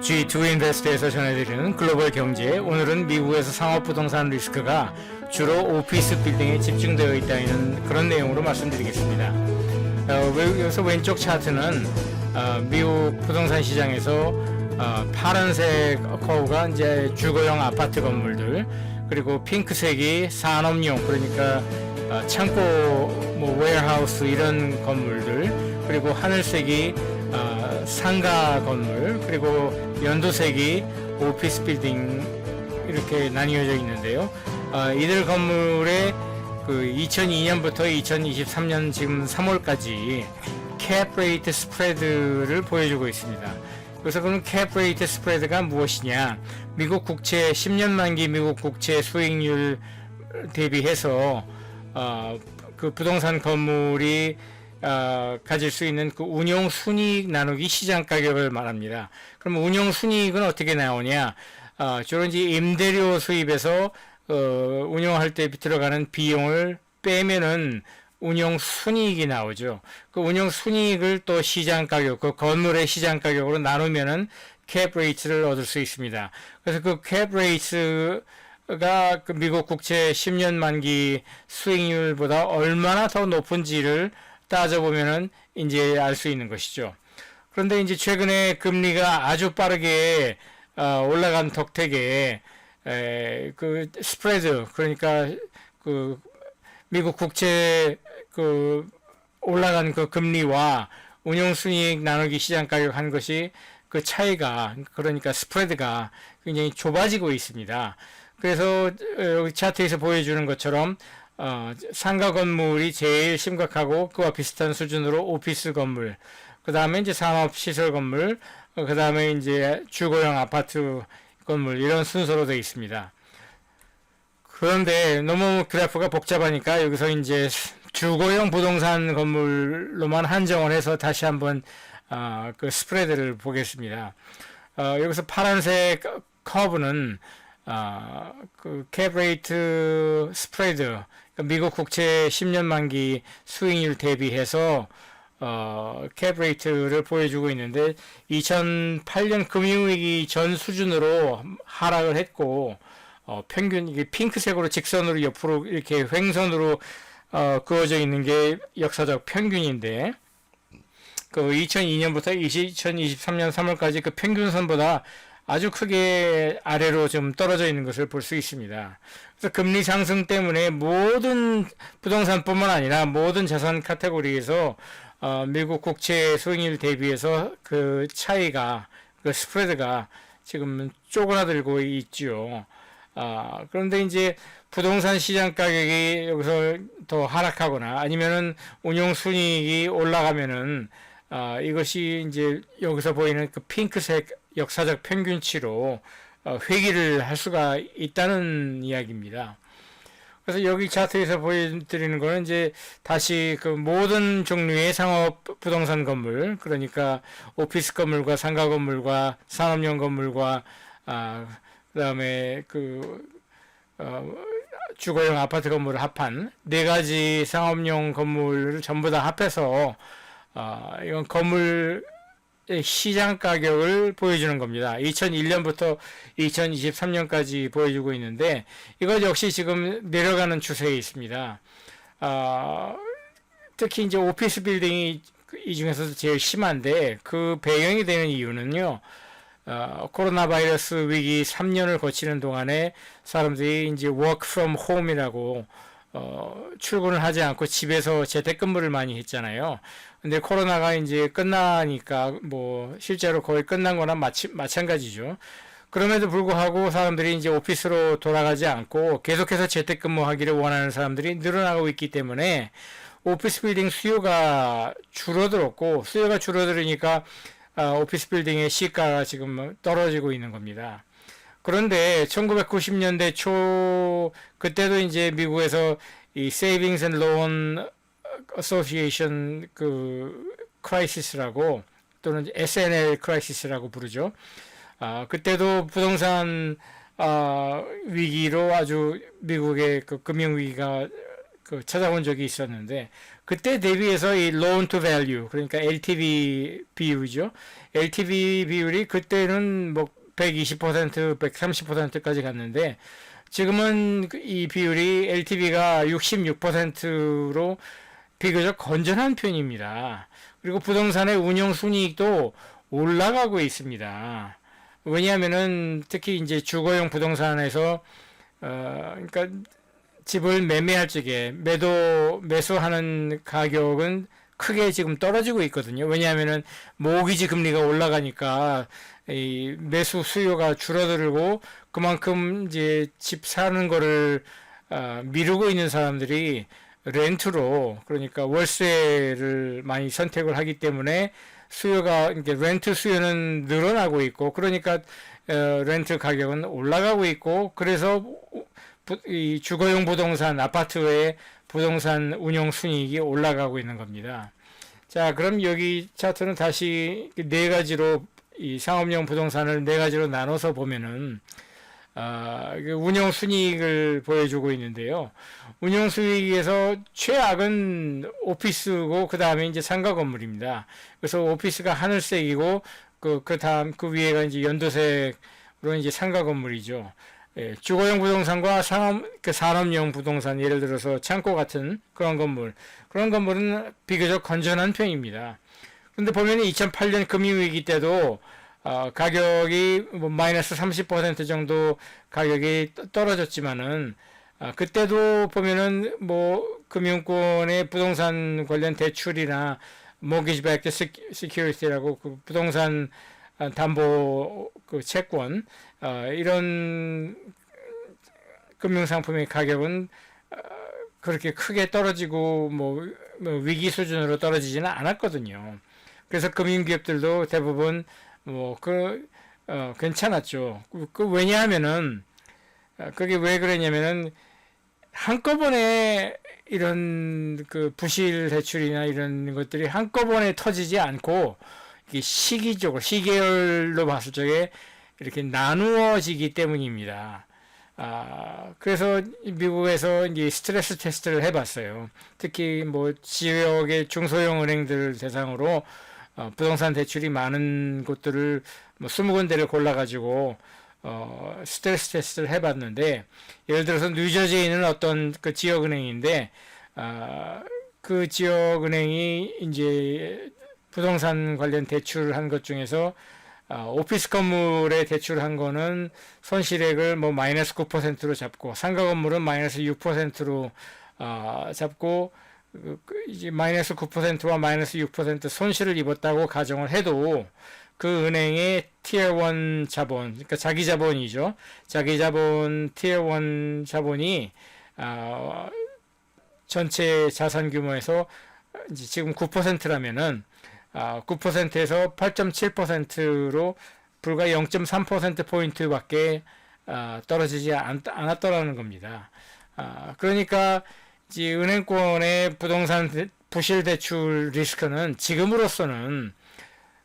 G2 인베스트에서 전해드리는 글로벌 경제 오늘은 미국에서 상업 부동산 리스크가 주로 오피스 빌딩에 집중되어 있다는 그런 내용으로 말씀드리겠습니다. 어, 왜- 여기서 왼쪽 차트는 어, 미국 부동산 시장에서 어, 파란색 커브가 이제 주거용 아파트 건물들 그리고 핑크색이 산업용 그러니까 어, 창고 뭐 웨어하우스 이런 건물들 그리고 하늘색이 어, 상가 건물 그리고 연두색이 오피스 빌딩 이렇게 나뉘어져 있는데요. 어, 이들 건물의 그 2002년부터 2023년 지금 3월까지 캡 레이트 스프레드를 보여주고 있습니다. 그래서 그럼 캡 레이트 스프레드가 무엇이냐? 미국 국채 10년 만기 미국 국채 수익률 대비해서 어, 그 부동산 건물이 어, 가질 수 있는 그 운용 순이익 나누기 시장 가격을 말합니다. 그럼 운용 순이익은 어떻게 나오냐? 어, 주로 이제 임대료 수입에서 어, 운영할 때 들어가는 비용을 빼면은 운용 순이익이 나오죠. 그 운용 순이익을 또 시장 가격, 그 건물의 시장 가격으로 나누면은 캡 레이트를 얻을 수 있습니다. 그래서 그캡 레이트가 그 미국 국채 10년 만기 수익률보다 얼마나 더 높은지를 따져보면은 이제 알 수 있는 것이죠. 그런데 이제 최근에 금리가 아주 빠르게 어, 올라간 덕택에 에, 그 스프레드 그러니까 그 미국 국채 그 올라간 그 금리와 운용순이익 나누기 시장 가격 한 것이 그 차이가 그러니까 스프레드가 굉장히 좁아지고 있습니다. 그래서 어, 여기 차트에서 보여주는 것처럼 어, 상가 건물이 제일 심각하고 그와 비슷한 수준으로 오피스 건물, 그 다음에 이제 산업 시설 건물, 그 다음에 이제 주거용 아파트 건물 이런 순서로 되어 있습니다. 그런데 너무 그래프가 복잡하니까 여기서 이제 주거용 부동산 건물로만 한정을 해서 다시 한번 어, 그 스프레드를 보겠습니다. 어, 여기서 파란색 커브는 어, 그 캡 레이트 스프레드 미국 국채 10년 만기 수익률 대비해서 어, 캡 레이트를 보여주고 있는데 2008년 금융위기 전 수준으로 하락을 했고 어, 평균 이게 핑크색으로 직선으로 옆으로 이렇게 횡선으로 어, 그어져 있는 게 역사적 평균인데 그 2002년부터 2023년 3월까지 그 평균선보다 아주 크게 아래로 좀 떨어져 있는 것을 볼 수 있습니다. 그래서 금리 상승 때문에 모든 부동산뿐만 아니라 모든 자산 카테고리에서 어, 미국 국채 수익률 대비해서 그 차이가 그 스프레드가 지금 쪼그라들고 있지요. 아, 그런데 이제 부동산 시장 가격이 여기서 더 하락하거나 아니면은 운용 순이익이 올라가면은 아, 이것이 이제 여기서 보이는 그 핑크색 역사적 평균치로 어, 회귀를 할 수가 있다는 이야기입니다. 그래서 여기 차트에서 보여드리는 거는 이제 다시 그 모든 종류의 상업 부동산 건물, 그러니까 오피스 건물과 상가 건물과 산업용 건물과 아, 그다음에 그 어, 주거용 아파트 건물을 합한 네 가지 상업용 건물을 전부 다 합해서 어, 이건 건물 시장 가격을 보여주는 겁니다. 2001년부터 2023년까지 보여주고 있는데 이것 역시 지금 내려가는 추세에 있습니다. 아, 특히 이제 오피스 빌딩이 이 중에서도 제일 심한데 그 배경이 되는 이유는요. 어, 코로나 바이러스 위기 3년을 거치는 동안에 사람들이 이제 work from home이라고 어, 출근을 하지 않고 집에서 재택근무를 많이 했잖아요. 근데 코로나가 이제 끝나니까 뭐 실제로 거의 끝난 거나 마치, 마찬가지죠. 그럼에도 불구하고 사람들이 이제 오피스로 돌아가지 않고 계속해서 재택근무하기를 원하는 사람들이 늘어나고 있기 때문에 오피스 빌딩 수요가 줄어들었고 수요가 줄어들으니까 아, 오피스 빌딩의 시가가 지금 떨어지고 있는 겁니다. 그런데 1990년대 초 그때도 이제 미국에서 이 Savings and Loan Association 그 크라이시스라고 또는 SNL 크라이시스라고 부르죠. 아, 그때도 부동산 아, 위기로 아주 미국의 그 금융 위기가 그 찾아본 적이 있었는데 그때 대비해서 이 loan to value 그러니까 LTV 비율이죠. LTV 비율이 그때는 뭐 120%, 130%까지 갔는데 지금은 그이 비율이 LTV가 66%로 비교적 건전한 편입니다. 그리고 부동산의 운영 순이익도 올라가고 있습니다. 왜냐하면은 특히 이제 주거용 부동산에서 어 그러니까 집을 매매할 적에 매도 매수하는 가격은 크게 지금 떨어지고 있거든요. 왜냐하면은 모기지 금리가 올라가니까 이 매수 수요가 줄어들고 그만큼 이제 집 사는 거를 아, 미루고 있는 사람들이 렌트로 그러니까 월세를 많이 선택을 하기 때문에 수요가 이게 렌트 수요는 늘어나고 있고 그러니까 어, 렌트 가격은 올라가고 있고 그래서 부- 이 주거용 부동산 아파트의 부동산 운용 순이익이 올라가고 있는 겁니다. 자, 그럼 여기 차트는 다시 그네 가지로 이 상업용 부동산을 네 가지로 나눠서 보면은 아, 그 운영 순이익을 보여주고 있는데요. 운영 수익에서 최악은 오피스고 그 다음에 이제 상가 건물입니다. 그래서 오피스가 하늘색이고 그, 그 다음 그 위에가 이제 연두색으로 이제 상가 건물이죠. 예, 주거용 부동산과 상업, 그 산업용 부동산, 예를 들어서 창고 같은 그런 건물, 그런 건물은 비교적 건전한 편입니다. 근데 보면 2008년 금융위기 때도 어, 가격이 뭐 마이너스 30% 정도 가격이 떠- 떨어졌지만은 아, 그때도 보면은 뭐 금융권의 부동산 관련 대출이나 mortgage backed security라고 그 부동산 아, 담보 그 채권 어, 이런 금융 상품의 가격은 어, 그렇게 크게 떨어지고 뭐, 뭐 위기 수준으로 떨어지지는 않았거든요. 그래서 금융기업들도 대부분 뭐그 어, 괜찮았죠. 그, 그 왜냐하면은 어, 그게 왜 그러냐면은 한꺼번에 이런 그 부실 대출이나 이런 것들이 한꺼번에 터지지 않고 시기적으로 시계열로 봤을 적에 이렇게 나누어지기 때문입니다. 아, 그래서 미국에서 이제 스트레스 테스트를 해봤어요. 특히 뭐 지역의 중소형 은행들 대상으로 어, 부동산 대출이 많은 곳들을 뭐 20군데를 골라가지고 어, 스트레스 테스트를 해봤는데 예를 들어서 뉴저지에 있는 어떤 그 지역 은행인데 아, 그 지역 은행이 이제 부동산 관련 대출한 것 중에서 아, 오피스 건물에 대출한 거는 손실액을 뭐 마이너스 9%로 잡고 상가 건물은 마이너스 6%로 아, 잡고 그, 그 이제 마이너스 9%와 마이너스 6% 손실을 입었다고 가정을 해도 그 은행의 티어 1 자본, 그러니까 자기 자본이죠. 자기 자본 티어 1 자본이 아, 전체 자산 규모에서 지금 9%라면은 아, 9%에서 8.7%로 불과 0.3% 포인트밖에 아, 떨어지지 않, 않았더라는 겁니다. 아, 그러니까 은행권의 부동산 대- 부실 대출 리스크는 지금으로서는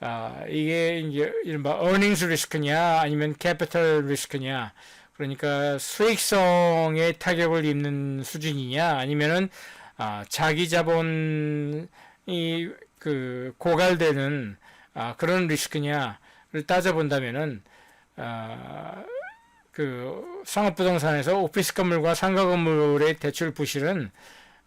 아, 이게 이른바 earnings 리스크냐 아니면 capital 리스크냐 그러니까 수익성에 타격을 입는 수준이냐 아니면은 아, 자기 자본이 그 고갈되는 아, 그런 리스크냐를 따져본다면은 아, 그 상업부동산에서 오피스 건물과 상가 건물의 대출 부실은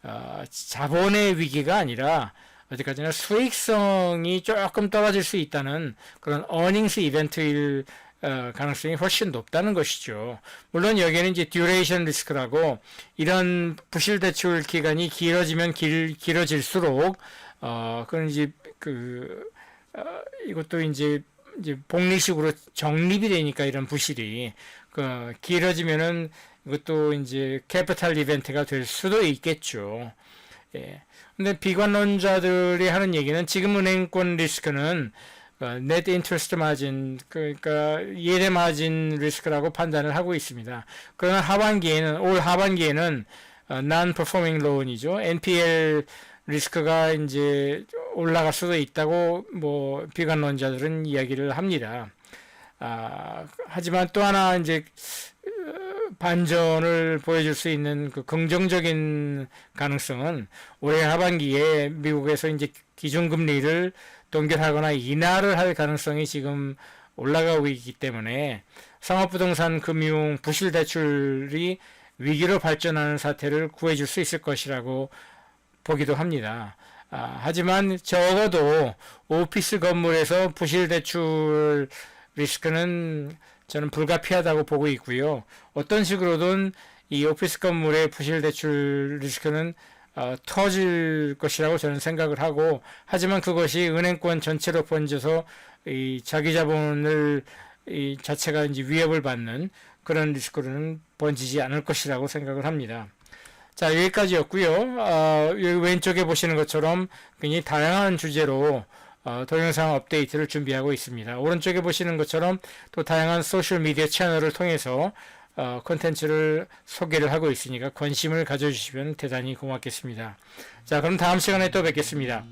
어, 자본의 위기가 아니라 어디까지나 수익성이 조금 떨어질 수 있다는 그런 어닝스 이벤트일 어, 가능성이 훨씬 높다는 것이죠. 물론 여기에는 이제 듀레이션 리스크라고 이런 부실 대출 기간이 길어지면 길, 길어질수록 어, 그건 이제 그 어, 이것도 이제 이제 복리식으로 정립이 되니까 이런 부실이 그 길어지면은 이것도 이제 캐피탈 이벤트가 될 수도 있겠죠. 예. 근데 비관론자들이 하는 얘기는 지금 은행권 리스크는 net interest margin 그러니까 예대 마진 리스크라고 판단을 하고 있습니다. 그러나 하반기에는 올 하반기에는 어, non-performing loan이죠. NPL 리스크가 이제 올라갈 수도 있다고 뭐 비관론자들은 이야기를 합니다. 아, 하지만 또 하나 이제 어, 반전을 보여줄 수 있는 그 긍정적인 가능성은 올해 하반기에 미국에서 이제 기준금리를 동결하거나 인하를 할 가능성이 지금 올라가고 있기 때문에 상업부동산 금융 부실 대출이 위기로 발전하는 사태를 구해줄 수 있을 것이라고 보기도 합니다. 아, 하지만 적어도 오피스 건물에서 부실 대출 리스크는 저는 불가피하다고 보고 있고요. 어떤 식으로든 이 오피스 건물의 부실 대출 리스크는 어, 터질 것이라고 저는 생각을 하고 하지만 그것이 은행권 전체로 번져서 이 자기 자본을 이 자체가 이제 위협을 받는 그런 리스크로는 번지지 않을 것이라고 생각을 합니다. 자 여기까지였고요. 어, 여기 왼쪽에 보시는 것처럼 굉장히 다양한 주제로 어, 동영상 업데이트를 준비하고 있습니다. 오른쪽에 보시는 것처럼 또 다양한 소셜 미디어 채널을 통해서 어, 콘텐츠를 소개를 하고 있으니까 관심을 가져주시면 대단히 고맙겠습니다. 자, 그럼 다음 시간에 또 뵙겠습니다.